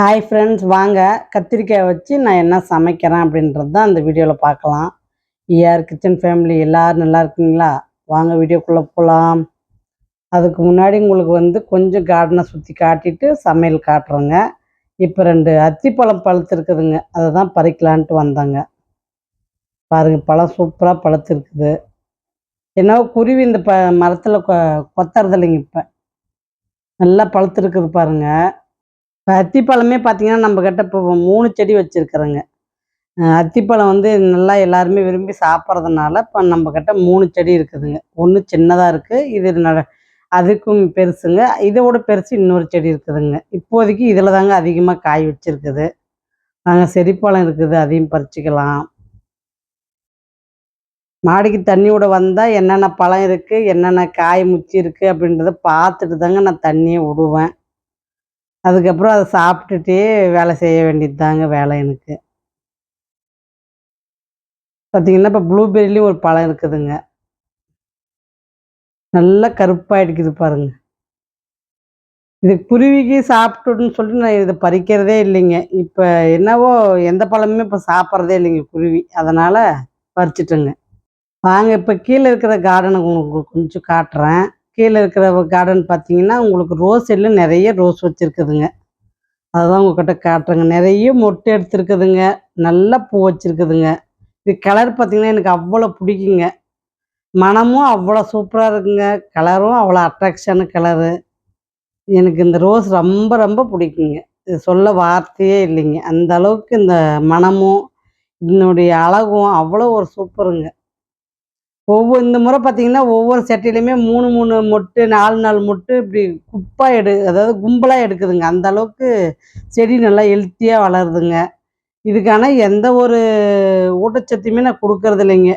Hi friends வாங்க. கத்திரிக்காய் வச்சு நான் என்ன சமைக்கிறேன் அப்படின்றது தான் அந்த வீடியோவில் பார்க்கலாம். ஏஆர் கிச்சன் ஃபேமிலி எல்லோரும் நல்லா இருக்கீங்களா? வாங்க வீடியோக்குள்ளே போகலாம் அதுக்கு முன்னாடி உங்களுக்கு வந்து கொஞ்சம் கார்டனை சுற்றி காட்டிட்டு சமையல் காட்டுறேங்க. இப்போ ரெண்டு அத்திப்பழம் பழுத்துருக்குதுங்க. அதை தான் பறிக்கலான்ட்டு வந்தாங்க. பாருங்கள் பழம் சூப்பராக பழுத்துருக்குது. என்னவோ குருவி இந்த ப மரத்தில் கொ கொத்துறது இல்லைங்க இப்போ. நல்லா பழுத்துருக்குது பாருங்கள் இப்போ அத்திப்பழமே பார்த்தீங்கன்னா நம்ம கிட்ட இப்போ மூணு செடி வச்சுருக்குறேங்க. அத்திப்பழம் வந்து நல்லா எல்லாருமே விரும்பி சாப்பிட்றதுனால இப்போ நம்ம கிட்ட மூணு செடி இருக்குதுங்க. ஒன்று சின்னதாக இருக்குது இது ந அதுக்கும் பெருசுங்க. இதோட பெருசு இன்னொரு செடி இருக்குதுங்க. இப்போதைக்கு இதில் தாங்க அதிகமாக காய் வச்சுருக்குது. நாங்கள் செடிப்பழம் இருக்குது அதையும் பறிச்சுக்கலாம். மாடிக்கு தண்ணியோட வந்தால் என்னென்ன பழம் இருக்குது என்னென்ன காய் முச்சி இருக்குது அப்படின்றத பார்த்துட்டு தாங்க நான் தண்ணியை விடுவேன். அதுக்கப்புறம் அதை சாப்பிட்டுட்டே வேலை செய்ய வேண்டியது தாங்க வேலை எனக்கு. பார்த்தீங்கன்னா இப்போ ப்ளூபெரிலையும் ஒரு பழம் இருக்குதுங்க. நல்லா கருப்பாகிடுக்குது பாருங்க. இது குருவிக்கு சாப்பிட்டுன்னு சொல்லிட்டு நான் இதை பறிக்கிறதே இல்லைங்க. இப்போ என்னவோ எந்த பழமுமே இப்போ சாப்பிட்றதே இல்லைங்க குருவி. அதனால் பறிச்சிட்டேங்க. வாங்க இப்போ கீழே இருக்கிற கார்டனை உங்களுக்கு கொஞ்சம் காட்டுறேன். கீழே இருக்கிற கார்டன் பார்த்தீங்கன்னா உங்களுக்கு ரோஸ் எல்லாம் நிறைய ரோஸ் வச்சுருக்குதுங்க. அதுதான் உங்ககிட்ட காட்டுறேங்க. நிறைய மொட்டை எடுத்துருக்குதுங்க. நல்லா பூ வச்சுருக்குதுங்க. இது கலர் பார்த்தீங்கன்னா எனக்கு அவ்வளோ பிடிக்குங்க. மனமும் அவ்வளோ சூப்பராக இருக்குங்க. கலரும் அவ்வளோ அட்ராக்ஷனு கலரு எனக்கு இந்த ரோஸ் ரொம்ப ரொம்ப பிடிக்குங்க. இது சொல்ல வார்த்தையே இல்லைங்க. அந்த அளவுக்கு இந்த மனமும் இதனுடைய அழகும் அவ்வளோ ஒரு சூப்பருங்க. ஒவ்வொரு இந்த முறை பார்த்தீங்கன்னா ஒவ்வொரு செட்டிலையுமே மூணு மூணு மொட்டு நாலு நாலு மொட்டு இப்படி குப்பாக எடு அதாவது கும்பலாக எடுக்குதுங்க. அந்த அளவுக்கு செடி நல்லா ஹெல்த்தியாக வளருதுங்க. இதுக்கான எந்த ஒரு ஊட்டச்சத்தையுமே நான் கொடுக்கறது இல்லைங்க.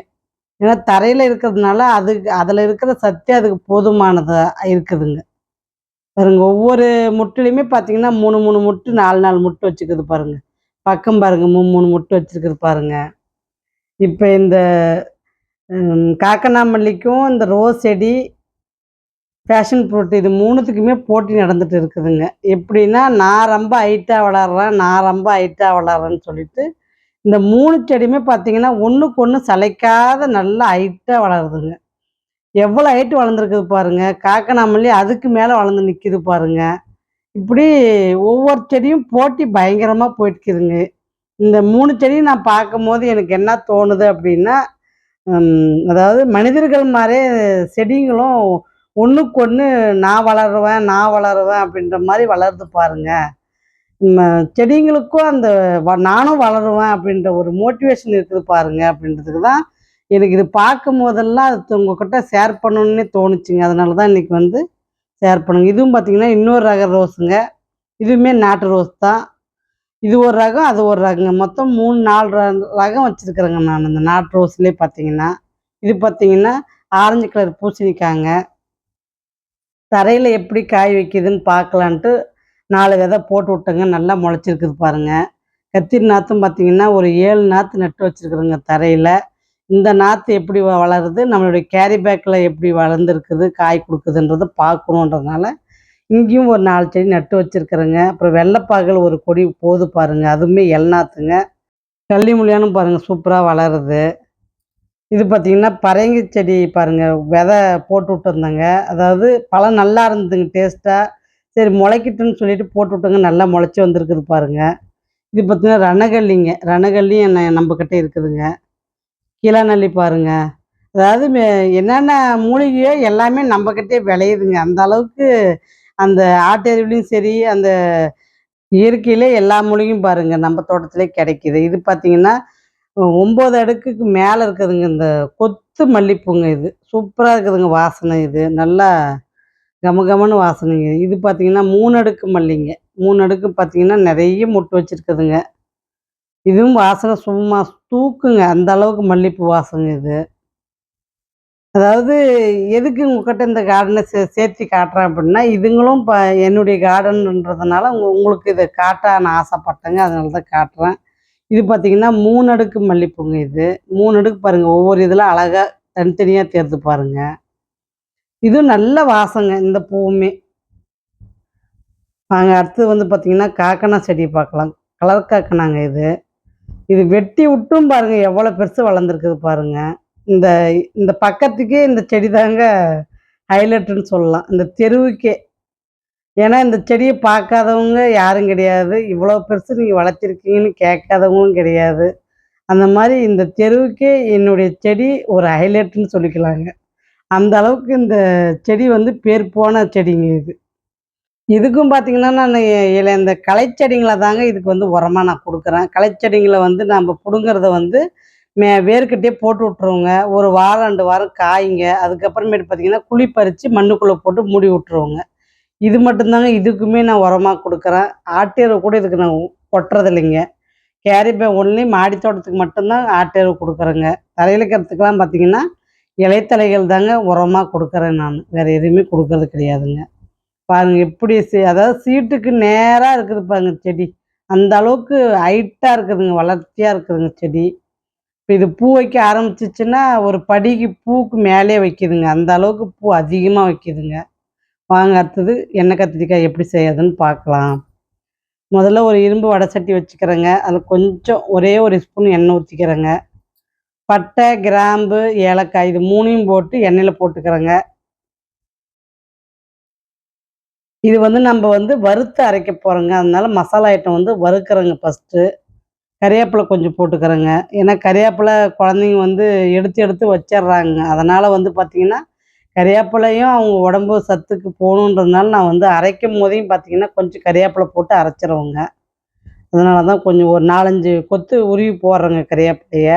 ஏன்னா தரையில் இருக்கிறதுனால அதுக்கு அதில் இருக்கிற சக்தி அதுக்கு போதுமானதாக இருக்குதுங்க. பாருங்க ஒவ்வொரு முட்டுலையுமே பார்த்தீங்கன்னா மூணு மூணு முட்டு நாலு நாலு முட்டு வச்சுக்குது பாருங்க. பக்கம் பாருங்க மூணு மூணு முட்டு வச்சுருக்குது பாருங்க. இப்போ இந்த காக்கனாமல்லிக்கும் இந்த ரோஸ் செடி ஃபேஷன் ஃப்ரூட் இது மூணுத்துக்குமே போட்டி நடந்துட்டு இருக்குதுங்க. எப்படின்னா நான் ரொம்ப ஹைட்டாக வளர்றேன் நான் ரொம்ப ஹைட்டாக வளர்றேன்னு சொல்லிட்டு இந்த மூணு செடியுமே பார்த்தீங்கன்னா ஒன்றுக்கு ஒன்று சளைக்காத நல்லா ஹைட்டாக வளருதுங்க. எவ்வளோ ஹைட்டு வளர்ந்துருக்குது பாருங்க. காக்கனாமல்லி அதுக்கு மேலே வளர்ந்து நிற்கிது பாருங்க. இப்படி ஒவ்வொரு செடியும் போட்டி பயங்கரமாக போயிட்டுக்குதுங்க இந்த மூணு செடியும் நான் பார்க்கும் போது எனக்கு என்ன தோணுது அப்படின்னா அதாவது மனிதர்கள் மாதிரி செடிங்களும் ஒன்றுக்கு ஒன்று நான் வளருவேன் நான் வளருவேன் அப்படின்ற மாதிரி வளருது பாருங்க. செடிங்களுக்கும் அந்த நானும் வளருவேன் அப்படின்ற ஒரு மோட்டிவேஷன் இருக்குது பாருங்க அப்படின்றதுக்கு தான் எனக்கு இது பார்க்கும் போதெல்லாம் அது உங்ககிட்ட ஷேர் பண்ணணுன்னே தோணுச்சுங்க. அதனால தான் இன்றைக்கி வந்து ஷேர் பண்ணுங்க. இதுவும் பார்த்தீங்கன்னா இன்னொரு ரக ரோஸுங்க இதுவுமே நாட்டு ரோஸ் தான். இது ஒரு ரகம் அது ஒரு ரகங்க. மொத்தம் மூணு நாலு ரகம் வச்சுருக்குறேங்க நான். இந்த நாட்டு ரோஸ்லேயே பார்த்தீங்கன்னா இது பார்த்தீங்கன்னா ஆரஞ்சு கலர் பூசணிக்காங்க. தரையில் எப்படி காய் வைக்கிதுன்னு பார்க்கலான்ட்டு நாலு விதை போட்டு விட்டேங்க. நல்லா முளைச்சிருக்குது பாருங்கள் கத்திரி நாற்றும் பார்த்தீங்கன்னா ஒரு ஏழு நாற்று நட்டு வச்சுருக்குறேங்க தரையில். இந்த நாற்று எப்படி வளருது? நம்மளுடைய கேரி பேக்கில் எப்படி வளர்ந்துருக்குது? காய் கொடுக்குதுன்றதை பார்க்கணுன்றதுனால இங்கேயும் ஒரு நாலு செடி நட்டு வச்சுருக்குறேங்க. அப்புறம் வெள்ளைப்பாகல் ஒரு கொடி போது பாருங்கள் அதுவுமே எல்நாத்துங்க கள்ளி முள்ளியானும் பாருங்கள் சூப்பராக வளருது. இது பார்த்திங்கன்னா பரங்கி செடி பாருங்கள் விதை போட்டு விட்டுருந்தாங்க. அதாவது பழம் நல்லா இருந்ததுங்க டேஸ்ட்டாக சரி முளைக்கிட்டுன்னு சொல்லிட்டு போட்டு விட்டோங்க. நல்லா முளைச்சி வந்திருக்குது பாருங்கள் இது பார்த்திங்கன்னா ரணகல்லிங்க ரணகல்லியும் என்ன நம்மக்கிட்ட இருக்குதுங்க. கீழநல்லி பாருங்கள் அதாவது என்னென்ன மூலிகையோ எல்லாமே நம்மக்கிட்டே விளையுதுங்க. அந்த அளவுக்கு அந்த ஆட்டறிவுலையும் சரி அந்த இயற்கையிலே எல்லா மூலிகையும் பாருங்கள் நம்ம தோட்டத்திலே கிடைக்கிது. இது பார்த்தீங்கன்னா ஒம்பது அடுக்குக்கு மேலே இருக்குதுங்க இந்த கொத்து மல்லிப்பூங்க இது. சூப்பராக இருக்குதுங்க வாசனை இது. நல்லா கமகமன்னு வாசனைங்க. இது பார்த்தீங்கன்னா மூணு அடுக்கு மல்லிங்க. மூணு அடுக்கு பார்த்தீங்கன்னா நிறைய முட்டு வச்சுருக்குதுங்க. இதுவும் வாசனை சும்மா தூக்குங்க அந்த அளவுக்கு மல்லிப்பூ வாசனை இது. அதாவது எதுக்கு உங்ககிட்ட இந்த கார்டனை சே சேர்த்து காட்டுறேன் அப்படின்னா இதுங்களும் இப்போ என்னுடைய கார்டன்ன்றதுனால உங்க உங்களுக்கு இதை காட்ட நான் ஆசைப்பட்டேங்க. அதனால தான் காட்டுறேன். இது பார்த்தீங்கன்னா மூணு அடுக்கு மல்லிப்பூங்க இது. மூணு அடுக்கு பாருங்கள் ஒவ்வொரு இதில் அழகாக தனித்தனியாக தேர்த்து பாருங்கள் இதுவும் நல்ல வாசங்க இந்த பூவுமே. நாங்கள் அடுத்தது வந்து பார்த்தீங்கன்னா, காக்கனா செடி பார்க்கலாம். கலர் காக்கனாங்க இது. இது வெட்டி விட்டும் பாருங்கள் எவ்வளோ பெருசு வளர்ந்துருக்குது பாருங்கள் இந்த இந்த பக்கத்துக்கே இந்த செடி தாங்க ஹைலைட்டுன்னு சொல்லலாம். இந்த தெருவுக்கே. ஏன்னா இந்த செடியை பார்க்காதவங்க யாரும் கிடையாது. இவ்வளோ பெருசு நீங்கள் வளர்த்துருக்கீங்கன்னு கேட்காதவங்களும் கிடையாது. அந்த மாதிரி இந்த தெருவுக்கே என்னுடைய செடி ஒரு ஹைலைட்டுன்னு சொல்லிக்கலாங்க. அந்த அளவுக்கு இந்த செடி வந்து பேர் போன செடிங்க இது. இதுக்கும் பார்த்தீங்கன்னா, நான் இல இந்த களைச்செடிங்கள தாங்க இதுக்கு வந்து உரமாக நான் கொடுக்குறேன் களைச்செடிங்கள வந்து நம்ம பிடுங்கிறத வந்து மே வேர்க்கட்டையே போட்டு விட்டுருவோங்க. ஒரு வாரம் ரெண்டு வாரம் காய்ங்க அதுக்கப்புறமேட்டு பார்த்தீங்கன்னா, குழி பறித்து மண்ணுக்குள்ளே போட்டு மூடி விட்டுருவோங்க. இது மட்டும்தாங்க இதுக்குமே நான் உரமாக கொடுக்குறேன் ஆட்டேரை கூட இதுக்கு நான் கொட்டுறதில்லைங்க. கேரி பேக் ஒன்லி மாடி தோட்டத்துக்கு மட்டும்தான் ஆட்டு எருவு குடுக்குறேங்க. தரையில இருக்கிறதுக்கெல்லாம் பார்த்தீங்கன்னா, இலைத்தழைகள் தாங்க உரமாக கொடுக்குறேன் நான் வேறு எதுவுமே கொடுக்கறது கிடையாதுங்க. பாருங்கள் எப்படி சி அதாவது சீட்டுக்கு நேராக இருக்குது பாருங்க செடி. அந்த அளவுக்கு ஹைட்டாக இருக்குதுங்க. வளர்ச்சியாக இருக்குதுங்க செடி. இப்போ இது பூ வைக்க ஆரம்பிச்சிச்சுன்னா ஒரு படிக்கு பூக்கு மேலே வைக்கிதுங்க அந்த அளவுக்கு பூ அதிகமாக வைக்கிதுங்க வாங்க அடுத்தது எண்ணெய் கத்திரிக்காய் எப்படி செய்யறதுன்னு பார்க்கலாம். முதல்ல ஒரு இரும்பு வடசட்டி வச்சுக்கிறேங்க. அதில் கொஞ்சம் ஒரே ஒரு ஸ்பூன் எண்ணெய் ஊற்றிக்கிறேங்க பட்டை, கிராம்பு, ஏலக்காய் இது மூணையும் போட்டு எண்ணெயில் போட்டுக்கிறேங்க. இது வந்து நம்ம வந்து வறுத்து அரைக்க போகிறோங்க அதனால மசாலா ஐட்டம் வந்து வறுக்கிறோங்க ஃபஸ்ட்டு கறிவேப்பில கொஞ்சம் போட்டுக்கிறேங்க. ஏன்னா கறிவேப்பில குழந்தைங்க வந்து எடுத்து எடுத்து வச்சிட்றாங்க அதனால் வந்து பார்த்தீங்கன்னா, கறிவேப்பிலையும் அவங்க உடம்பு சத்துக்கு போகணுன்றதுனால நான் வந்து அரைக்கும் போதையும் பார்த்தீங்கன்னா, கொஞ்சம் கறிவேப்பில போட்டு அரைச்சிருவோங்க அதனால தான் கொஞ்சம் ஒரு 4, 5 கொத்து உருவி போடுறேங்க கறிவேப்பிலைய.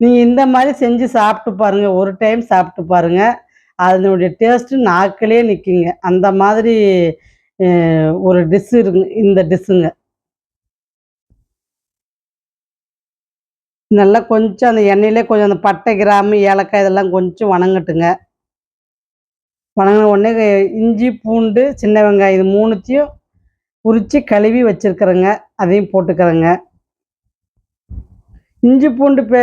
நீங்கள் இந்த மாதிரி செஞ்சு சாப்பிட்டு பாருங்க. ஒரு டைம் சாப்பிட்டு பாருங்கள் அதனுடைய டேஸ்ட்டு நாக்கிலே நிற்குங்க அந்த மாதிரி ஒரு டிஷ்ஷு இருங்க இந்த டிஷ்ஷுங்க. நல்லா கொஞ்சம் அந்த எண்ணெயிலே கொஞ்சம் அந்த பட்டை, கிராம்பு, ஏலக்காய் இதெல்லாம் கொஞ்சம் வணங்கட்டுங்க. வணங்கின உடனே இஞ்சி, பூண்டு, சின்ன வெங்காயம் இது மூணுத்தையும் உரித்து கழுவி வச்சுருக்குறேங்க அதையும் போட்டுக்கிறேங்க. இஞ்சி, பூண்டு பே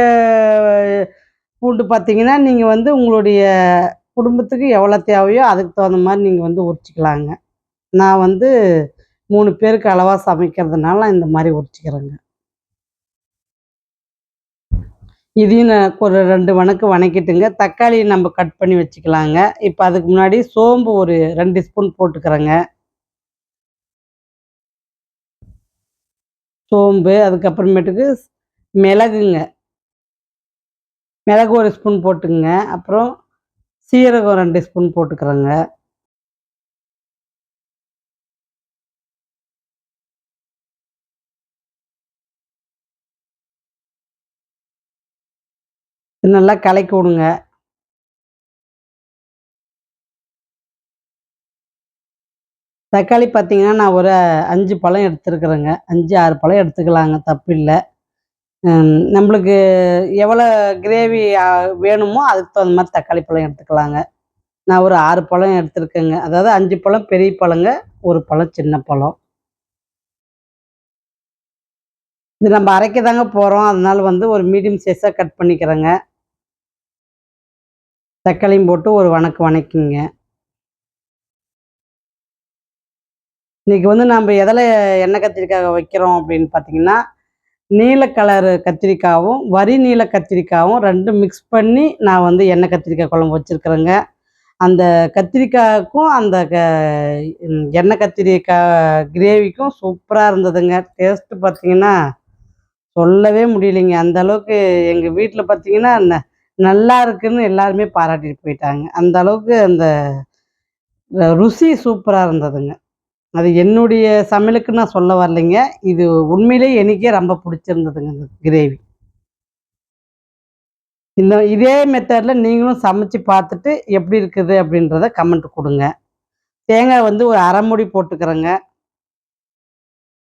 பூண்டு பார்த்தீங்கன்னா, நீங்கள் வந்து உங்களுடைய குடும்பத்துக்கு எவ்வளோ தேவையோ அதுக்கு தகுந்த மாதிரி நீங்கள் வந்து உரிச்சிக்கலாங்க நான் வந்து மூணு பேருக்கு அளவாக சமைக்கிறதுனால இந்த மாதிரி உரிச்சிக்கிறேங்க இதையும் ஒரு ரெண்டு வணக்கு வணக்கிட்டுங்க. தக்காளி நம்ம கட் பண்ணி வச்சுக்கலாங்க. இப்போ அதுக்கு முன்னாடி சோம்பு ஒரு ரெண்டு ஸ்பூன் போட்டுக்கிறேங்க. சோம்பு, அதுக்கப்புறமேட்டுக்கு மிளகுங்க. மிளகு ஒரு ஸ்பூன் போட்டுக்கங்க. அப்புறம் சீரகம் ரெண்டு ஸ்பூன் போட்டுக்கிறேங்க. நல்லா கலக்கி விடுங்க. தக்காளி பார்த்தீங்கன்னா, நான் ஒரு அஞ்சு பழம் எடுத்துருக்குறேங்க அஞ்சு ஆறு பழம் எடுத்துக்கலாங்க தப்பு இல்லை நம்மளுக்கு எவ்வளோ கிரேவி வேணுமோ அதுக்கு தகுந்த மாதிரி தக்காளி பழம் எடுத்துக்கலாங்க. நான் ஒரு ஆறு பழம் எடுத்துருக்கேங்க. அதாவது அஞ்சு பழம் பெரிய பழங்க, ஒரு பழம் சின்ன பழம். இது நம்ம அரைக்க தாங்க போகிறோம் அதனால வந்து ஒரு மீடியம் சைஸாக கட் பண்ணிக்கிறேங்க. தக்காளியும் போட்டு ஒரு வணக்கு வணக்கிங்க. இன்னைக்கு வந்து நம்ம எதில் எண்ணெய் கத்திரிக்காய் வைக்கிறோம் அப்படின்னு பார்த்தீங்கன்னா, நீல கலர் கத்திரிக்காவும், வரி நீல கத்திரிக்காவும் ரெண்டும் மிக்ஸ் பண்ணி நான் வந்து எண்ணெய் கத்திரிக்காய் குழம்பு வச்சிருக்கிறேங்க. அந்த கத்திரிக்காய்க்கும் அந்த க எண்ணெய் கத்திரிக்காய் கிரேவிக்கும் சூப்பராக இருந்ததுங்க. டேஸ்ட்டு பார்த்தீங்கன்னா, சொல்லவே முடியலைங்க. அந்த அளவுக்கு எங்கள் வீட்டில் பார்த்தீங்கன்னா, நல்லா இருக்குன்னு எல்லாருமே பாராட்டிட்டு போயிட்டாங்க. அந்த அளவுக்கு அந்த ருசி சூப்பராக இருந்ததுங்க. அது என்னுடைய சமையலுக்கு நான் சொல்ல வரலைங்க. இது உண்மையிலேயே எனக்கே ரொம்ப பிடிச்சிருந்ததுங்க இந்த கிரேவி. இந்த இதே மெத்தடில் நீங்களும் சமைச்சு பார்த்துட்டு எப்படி இருக்குது அப்படின்றத கமெண்ட் கொடுங்க தேங்காய் வந்து ஒரு அரை மூடி போட்டுக்கிறேங்க.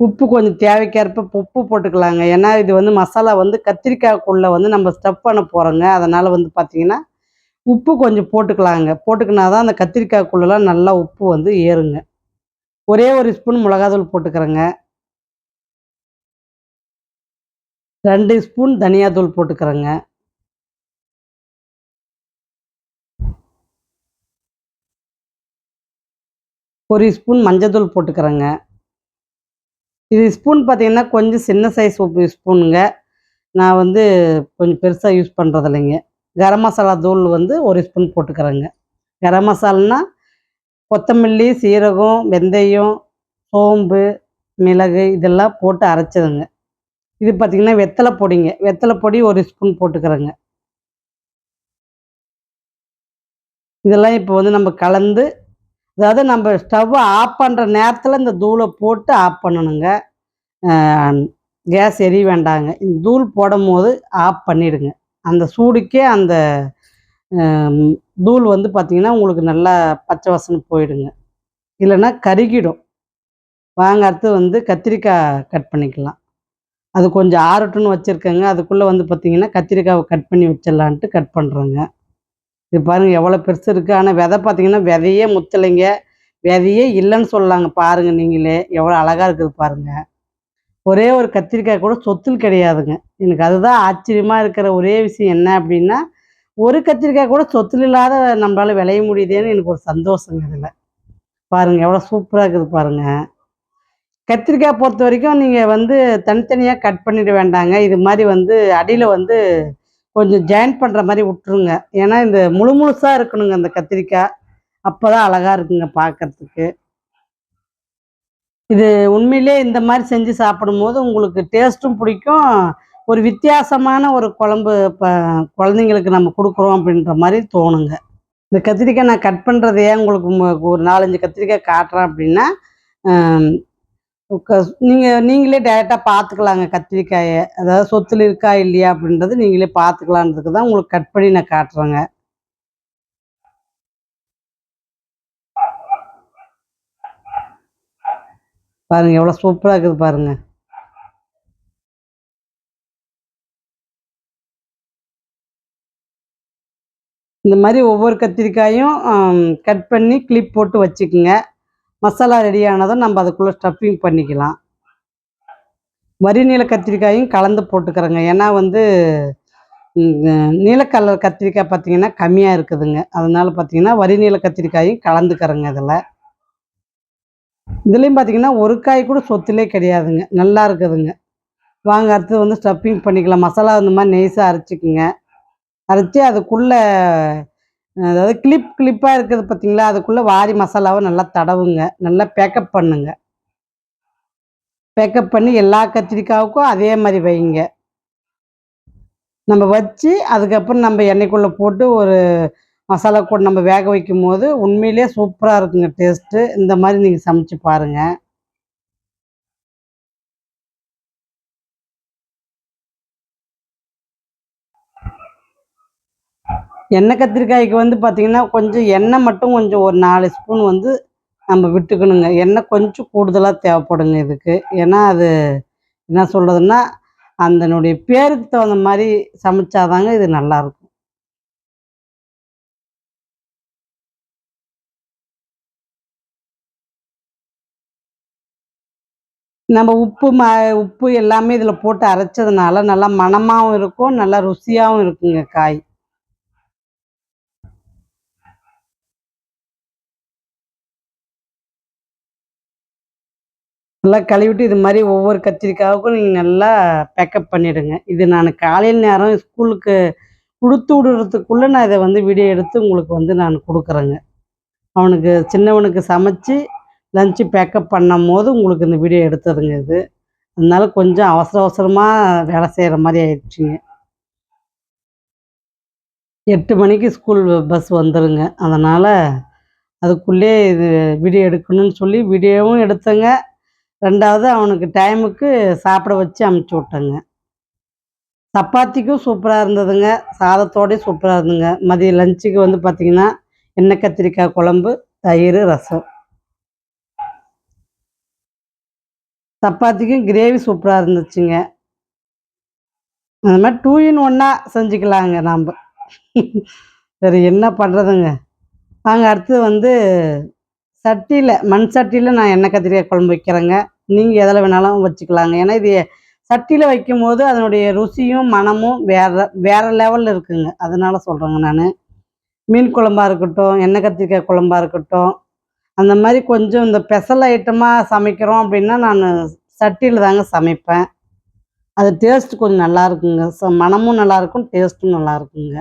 உப்பு கொஞ்சம் தேவைக்கேற்ப உப்பு போட்டுக்கலாங்க. ஏன்னா, இது வந்து மசாலா வந்து கத்திரிக்காய்க்குள்ளே வந்து நம்ம ஸ்டப் பண்ண போகிறோங்க அதனால் வந்து பார்த்தீங்கன்னா, உப்பு கொஞ்சம் போட்டுக்கலாங்க. போட்டுக்கினா தான் அந்த கத்திரிக்காய்க்குள்ளெலாம் நல்லா உப்பு வந்து ஏறுங்க. ஒரே ஒரு ஸ்பூன் மிளகாத்தூள் போட்டுக்கிறேங்க. ரெண்டு ஸ்பூன் தனியாத்தூள் போட்டுக்கிறேங்க. ஒரு ஸ்பூன் மஞ்சத்தூள் போட்டுக்கிறேங்க இது ஸ்பூன் பார்த்தீங்கன்னா கொஞ்சம் சின்ன சைஸ் உப்பு ஸ்பூனுங்க நான் வந்து கொஞ்சம் பெருசாக யூஸ் பண்ணுறது இல்லைங்க கரம் மசாலா தூள் வந்து ஒரு ஸ்பூன் போட்டுக்கிறேங்க. கரம் மசாலானா கொத்தமல்லி சீரகம் வெந்தயம் சோம்பு மிளகு இதெல்லாம் போட்டு அரைச்சதுங்க. இது பார்த்திங்கன்னா வெத்தலை பொடிங்க. வெத்தலை பொடி ஒரு ஸ்பூன் போட்டுக்கிறேங்க. இதெல்லாம் இப்போ வந்து நம்ம கலந்து அதாவது நம்ம ஸ்டவ்வை ஆஃப் பண்ணுற நேரத்தில் இந்த தூளை போட்டு ஆஃப் பண்ணணுங்க. கேஸ் எரிய வேண்டாங்க. இந்த தூள் போடும் போது ஆஃப் பண்ணிடுங்க. அந்த சூடுக்கே அந்த தூள் வந்து பார்த்திங்கன்னா உங்களுக்கு நல்லா பச்சை வசனம் போயிடுங்க. இல்லைன்னா கருகிடும். வாங்க அடுத்து வந்து கத்திரிக்காய் கட் பண்ணிக்கலாம். அது கொஞ்சம் ஆறட்டுன்னு வச்சுருக்கேங்க. அதுக்குள்ளே வந்து பார்த்திங்கன்னா கத்திரிக்காவை கட் பண்ணி வச்சிடலான்ட்டு கட் பண்ணுறேங்க இது பாருங்கள் எவ்வளோ பெருசு இருக்குது ஆனால் விதை பார்த்தீங்கன்னா விதையே முத்தலைங்க. விதையே இல்லைன்னு சொல்லலாங்க பாருங்கள் நீங்களே. எவ்வளோ அழகாக இருக்குது பாருங்கள் ஒரே ஒரு கத்திரிக்காய் கூட சொத்தில் கிடையாதுங்க. எனக்கு அதுதான் ஆச்சரியமாக இருக்கிற ஒரே விஷயம் என்ன அப்படின்னா ஒரு கத்திரிக்காய் கூட சொத்தில் இல்லாத நம்மளால விளைய முடியுதேன்னு எனக்கு ஒரு சந்தோஷங்க இதில். பாருங்கள் எவ்வளோ சூப்பராக இருக்குது பாருங்கள் கத்திரிக்காய் பொறுத்த வரைக்கும் நீங்கள் வந்து தனித்தனியாக கட் பண்ணிட வேண்டாங்க. இது மாதிரி வந்து அடியில் வந்து கொஞ்சம் ஜாயின் பண்ணுற மாதிரி விட்ருங்க ஏன்னா இந்த முழு முழுசாக இருக்கணுங்க அந்த கத்திரிக்காய். அப்போ தான் அழகாக இருக்குங்க பார்க்கறதுக்கு இது உண்மையிலே இந்த மாதிரி செஞ்சு சாப்பிடும்போது உங்களுக்கு டேஸ்ட்டும் பிடிக்கும். ஒரு வித்தியாசமான ஒரு குழம்பு இப்போ குழந்தைங்களுக்கு நம்ம கொடுக்குறோம் அப்படின்ற மாதிரி தோணுங்க. இந்த கத்திரிக்காய் நான் கட் பண்ணுறதையே உங்களுக்கு ஒரு நாலஞ்சு கத்திரிக்காய் காட்டுறேன் அப்படின்னா நீங்கள் நீங்களே டேரெக்டாக பார்த்துக்கலாங்க கத்திரிக்காயை. அதாவது சொத்தில் இருக்கா இல்லையா அப்படின்றது நீங்களே பார்த்துக்கலான்றதுக்கு தான் உங்களுக்கு கட் பண்ணி நான் காட்டுறேங்க. பாருங்க எவ்வளோ சூப்பராக இருக்குது பாருங்க. இந்த மாதிரி ஒவ்வொரு கத்திரிக்காயும் கட் பண்ணி கிளிப் போட்டு வச்சுக்கோங்க. மசாலா ரெடியானதும் நம்ம அதுக்குள்ளே ஸ்டஃப்பிங் பண்ணிக்கலாம். வரி நீல கத்திரிக்காயும் கலந்து போட்டுக்கிறேங்க. ஏன்னா வந்து நீலக்கலர் கத்திரிக்காய் பார்த்தீங்கன்னா கம்மியாக இருக்குதுங்க. அதனால பார்த்தீங்கன்னா வரி நீல கத்திரிக்காயும் கலந்துக்கிறேங்க இதில். இதுலேயும் பார்த்தீங்கன்னா ஒரு காய் கூட சொத்துலே கிடையாதுங்க. நல்லா இருக்குதுங்க. வாங்க அடுத்து வந்து ஸ்டப்பிங் பண்ணிக்கலாம். மசாலா இந்த மாதிரி நெய்ஸாக அரைச்சிக்குங்க. அரைச்சி அதுக்குள்ளே அதாவது கிளிப் கிளிப்பாக இருக்குது பார்த்தீங்களா அதுக்குள்ளே வாரி மசாலாவை நல்லா தடவுங்க. நல்லா பேக்கப் பண்ணுங்க. பேக்கப் பண்ணி எல்லா கத்திரிக்காவுக்கும் அதே மாதிரி வைங்க. நம்ம வச்சு அதுக்கப்புறம் நம்ம எண்ணெய்க்குள்ளே போட்டு ஒரு மசாலா கூட நம்ம வேக வைக்கும் போது உண்மையிலேயே சூப்பராக இருக்குங்க டேஸ்ட்டு இந்த மாதிரி நீங்கள் சமைச்சு பாருங்கள் எண்ணெய் கத்திரிக்காய்க்கு வந்து பார்த்திங்கன்னா கொஞ்சம் எண்ணெய் மட்டும் கொஞ்சம் ஒரு நாலு ஸ்பூன் வந்து நம்ம விட்டுக்கணுங்க. எண்ணெய் கொஞ்சம் கூடுதலாக தேவைப்படுங்க இதுக்கு. ஏன்னா அது என்ன சொல்கிறதுன்னா அதனுடைய பேருக்கு தகுந்த மாதிரி சமைச்சாதாங்க இது நல்லாயிருக்கும். நம்ம உப்பு ம உப்பு எல்லாமே இதில் போட்டு அரைச்சதுனால நல்லா மணமாகவும் இருக்கும் நல்லா ருசியாகவும் இருக்குங்க காய். நல்லா கழுவிட்டு இது மாதிரி ஒவ்வொரு கத்திரிக்காவுக்கும் நீங்கள் நல்லா பேக்கப் பண்ணிவிடுங்க இது நான் காலையில் நேரம் ஸ்கூலுக்கு கொடுத்து விடுறதுக்குள்ளே நான் இதை வந்து வீடியோ எடுத்து உங்களுக்கு வந்து நான் கொடுக்குறேங்க. அவனுக்கு சின்னவனுக்கு சமைச்சு லஞ்சு பேக்கப் பண்ணும் போது உங்களுக்கு இந்த வீடியோ எடுத்ததுங்க இது. அதனால கொஞ்சம் அவசர அவசரமாக வேலை செய்கிற மாதிரி ஆயிடுச்சுங்க. எட்டு மணிக்கு ஸ்கூல் பஸ் வந்துருங்க. அதனால் அதுக்குள்ளே இது வீடியோ எடுக்கணும்னு சொல்லி வீடியோவும் எடுத்தேங்க. ரெண்டாவது அவனுக்கு டைமுக்கு சாப்பிட வச்சு அமுச்சு விட்டேங்க. சப்பாத்திக்கும் சூப்பராக இருந்ததுங்க. சாதத்தோடயும் சூப்பராக இருந்துங்க மதிய லஞ்சுக்கு வந்து பார்த்திங்கன்னா எண்ணெய் கத்திரிக்காய் குழம்பு தயிர் ரசம். சப்பாத்திக்கும் கிரேவி சூப்பராக இருந்துச்சுங்க. அந்த மாதிரி டூ இன் ஒன்றா செஞ்சுக்கலாங்க நாம். சரி என்ன பண்ணுறதுங்க நாங்கள் அடுத்து வந்து சட்டியில் மண் சட்டியில் நான் எண்ணெய் கத்திரிக்காய் குழம்பு வைக்கிறேங்க. நீங்கள் எதில் வேணாலும் வச்சுக்கலாங்க. ஏன்னா இது சட்டியில் வைக்கும் போது அதனுடைய ருசியும் மனமும் வேற வேற லெவலில் இருக்குங்க. அதனால சொல்கிறேங்க நான். மீன் குழம்பா இருக்கட்டும் எண்ணெய் கத்திரிக்காய் குழம்பாக இருக்கட்டும் அந்த மாதிரி கொஞ்சம் இந்த ஸ்பெஷல் ஐட்டமாக சமைக்கிறோம் அப்படின்னா நான் சட்டியில் தாங்க சமைப்பேன். அது டேஸ்ட் கொஞ்சம் நல்லா இருக்குங்க. ச மனமும் நல்லா இருக்கும் டேஸ்ட்டும் நல்லா இருக்குங்க.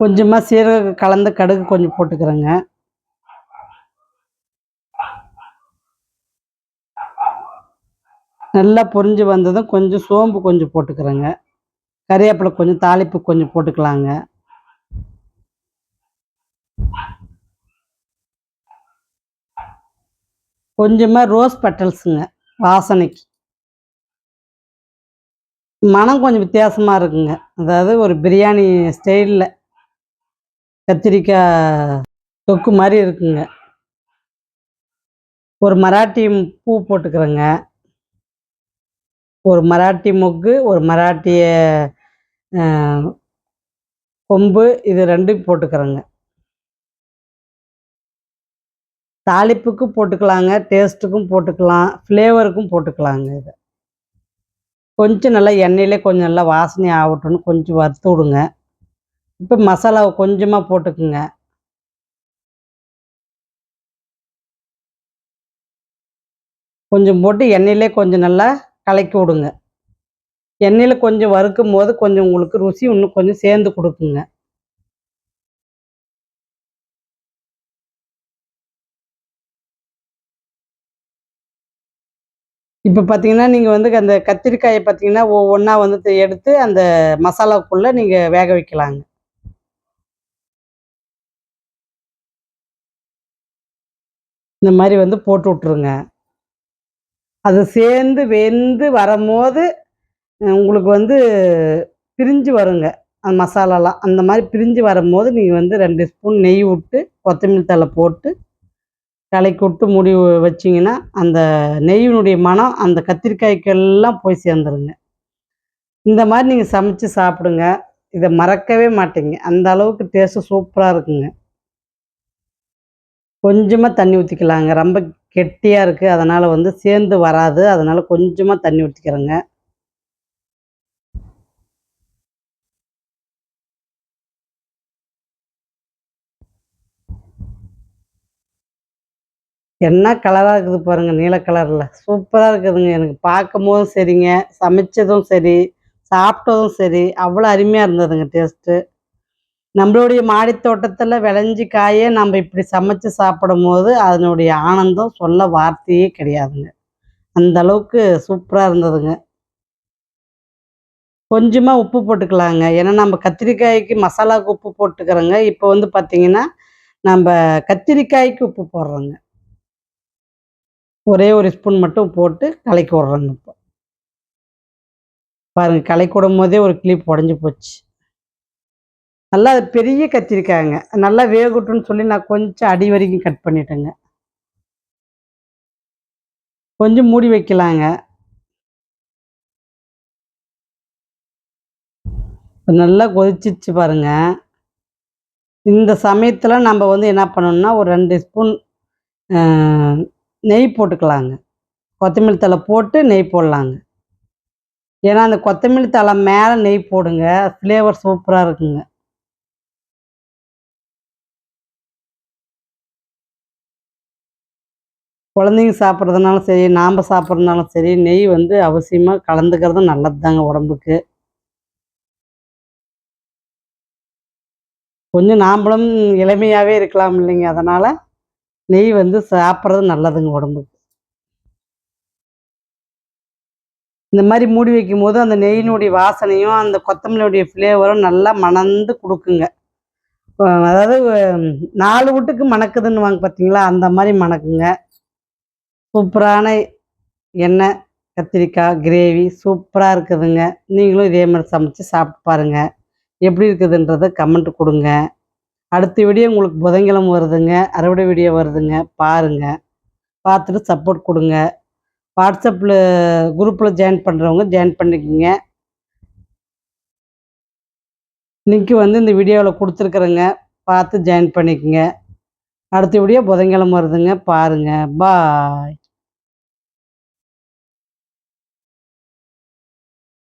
கொஞ்சமாக சீரகம் கலந்து கடுகு கொஞ்சம் போட்டுக்கிறேங்க. நல்லா பொரிஞ்சு வந்ததும் கொஞ்சம் சோம்பு கொஞ்சம் போட்டுக்கிறேங்க. கறிவேப்பிலை கொஞ்சம் தாளிப்பு கொஞ்சம் போட்டுக்கலாங்க. கொஞ்சமாக ரோஸ் பெட்டல்ஸுங்க வாசனைக்கு. மனம் கொஞ்சம் வித்தியாசமாக இருக்குங்க. அதாவது ஒரு பிரியாணி ஸ்டைலில் கத்திரிக்காய் தொக்கு மாதிரி இருக்குங்க. ஒரு மராட்டி பூ போட்டுக்கிறேங்க. ஒரு மராட்டி மொக்கு ஒரு மராட்டிய கொம்பு இது ரெண்டும் போட்டுக்கிறேங்க. தாளிப்புக்கும் போட்டுக்கலாங்க டேஸ்ட்டுக்கும் போட்டுக்கலாம் ஃப்ளேவருக்கும் போட்டுக்கலாங்க இதை. கொஞ்சம் நல்லா எண்ணெயிலே கொஞ்சம் நல்லா வாசனை ஆகட்டும்னு கொஞ்சம் வறுத்து விடுங்க. இப்போ மசாலாவை கொஞ்சமாக போட்டுக்குங்க. கொஞ்சம் போட்டு எண்ணெயிலே கொஞ்சம் நல்லா கலக்கி விடுங்க. எண்ணெயில் கொஞ்சம் வறுக்கும் போது கொஞ்சம் உங்களுக்கு ருசி இன்னும் கொஞ்சம் சேர்ந்து கொடுக்குங்க. இப்போ பார்த்தீங்கன்னா நீங்கள் வந்து அந்த கத்திரிக்காயை பார்த்தீங்கன்னா ஒவ்வொன்றா வந்து எடுத்து அந்த மசாலாக்குள்ளே நீங்கள் வேக வைக்கலாங்க. இந்த மாதிரி வந்து போட்டு விட்ருங்க அது சேர்ந்து வெந்து வரும்போது உங்களுக்கு வந்து பிரிஞ்சு வருங்க. அந்த மசாலாலாம் அந்த மாதிரி பிரிஞ்சு வரும்போது நீங்கள் வந்து ரெண்டு ஸ்பூன் நெய் விட்டு கொத்தமல்லி தழை போட்டு கலக்கி விட்டு முடி வச்சிங்கன்னா வச்சீங்கன்னா அந்த நெய்யினுடைய மனம் அந்த கத்திரிக்காய்க்கெல்லாம் போய் சேர்ந்துருங்க. இந்த மாதிரி நீங்கள் சமைச்சு சாப்பிடுங்க. இதை மறக்கவே மாட்டீங்க. அந்த அளவுக்கு டேஸ்ட்டு சூப்பராக இருக்குங்க. கொஞ்சமாக தண்ணி ஊற்றிக்கலாங்க ரொம்ப கெட்டியாக இருக்குது அதனால் வந்து சேர்ந்து வராது. அதனால் கொஞ்சமாக தண்ணி ஊற்றிக்கிறேங்க என்ன கலராக இருக்குது பாருங்கள் நீல கலரில் சூப்பராக இருக்குதுங்க. எனக்கு பார்க்கும் போதும் சரிங்க. சமைச்சதும் சரி. சாப்பிட்டதும் சரி. அவ்வளோ அருமையாக இருந்ததுங்க டேஸ்ட்டு நம்மளுடைய மாடித்தோட்டத்தில் விளைஞ்சி காயே நம்ம இப்படி சமைச்சு சாப்பிடும் போது அதனுடைய ஆனந்தம் சொல்ல வார்த்தையே கிடையாதுங்க. அந்த அளவுக்கு சூப்பராக இருந்ததுங்க. கொஞ்சமாக உப்பு போட்டுக்கலாங்க. ஏன்னா நம்ம கத்திரிக்காய்க்கு மசாலாவுக்கு உப்பு போட்டுக்கிறோங்க. இப்போ வந்து பார்த்தீங்கன்னா நம்ம கத்திரிக்காய்க்கு உப்பு போடுறோங்க. ஒரே ஒரு ஸ்பூன் மட்டும் போட்டு கலக்கி விட்றோங்க இப்போ. பாருங்கள் கலக்கி விடும் போதே ஒரு கிளிப் உடஞ்சி போச்சு. நல்லா அது பெரிய கத்திரிக்காய்ங்க நல்லா வேகட்டும்னு சொல்லி நான் கொஞ்சம் அடி வரைக்கும் கட் பண்ணிட்டேங்க. கொஞ்சம் மூடி வைக்கலாங்க. நல்லா கொதிச்சிச்சு பாருங்க. இந்த சமயத்தில் நம்ம வந்து என்ன பண்ணணும்னா ஒரு ரெண்டு ஸ்பூன் நெய் போட்டுக்கலாங்க. கொத்தமல்லி தழை போட்டு நெய் போடலாங்க. ஏன்னா அந்த கொத்தமல்லி தழை மேலே நெய் போடுங்க. ஃப்ளேவர் சூப்பராக இருக்குங்க. குழந்தைங்க சாப்பிட்றதுனாலும் சரி நாம் சாப்பிட்றதுனாலும் சரி நெய் வந்து அவசியமாக கலந்துக்கிறது நல்லது தாங்க உடம்புக்கு. கொஞ்சம் நாம்பளும் இளமையாகவே இருக்கலாம் இல்லைங்க. அதனால் நெய் வந்து சாப்பிட்றது நல்லதுங்க உடம்புக்கு. இந்த மாதிரி மூடி வைக்கும் போது அந்த நெய்யினுடைய வாசனையும் அந்த கொத்தமல்லியுடைய ஃப்ளேவரும் நல்லா மணந்து கொடுக்குங்க. அதாவது நாலு வீட்டுக்கு மணக்குதுன்னு வாங்க பார்த்தீங்களா அந்த மாதிரி மணக்குங்க. சூப்பரான எண்ணெய் கத்திரிக்காய் கிரேவி சூப்பராக இருக்குதுங்க. நீங்களும் இதே மாதிரி சமைச்சு சாப்பிட்டு பாருங்கள் எப்படி இருக்குதுன்றதை கமெண்ட் கொடுங்க. அடுத்த வீடியோ உங்களுக்கு புதன்கிழமை வருதுங்க. அறுவடை வீடியோ வருதுங்க. பாருங்கள் பார்த்துட்டு சப்போர்ட் கொடுங்க. வாட்ஸ்அப்பில் குரூப்பில் ஜாயின் பண்ணுறவங்க ஜாயின் பண்ணிக்கோங்க. லிங்க்கு வந்து இந்த வீடியோவில் கொடுத்துருக்குறேங்க. பார்த்து ஜாயின் பண்ணிக்கோங்க. அடுத்த வீடியோ புதன்கிழமை வருதுங்க. பாருங்கள் பாய்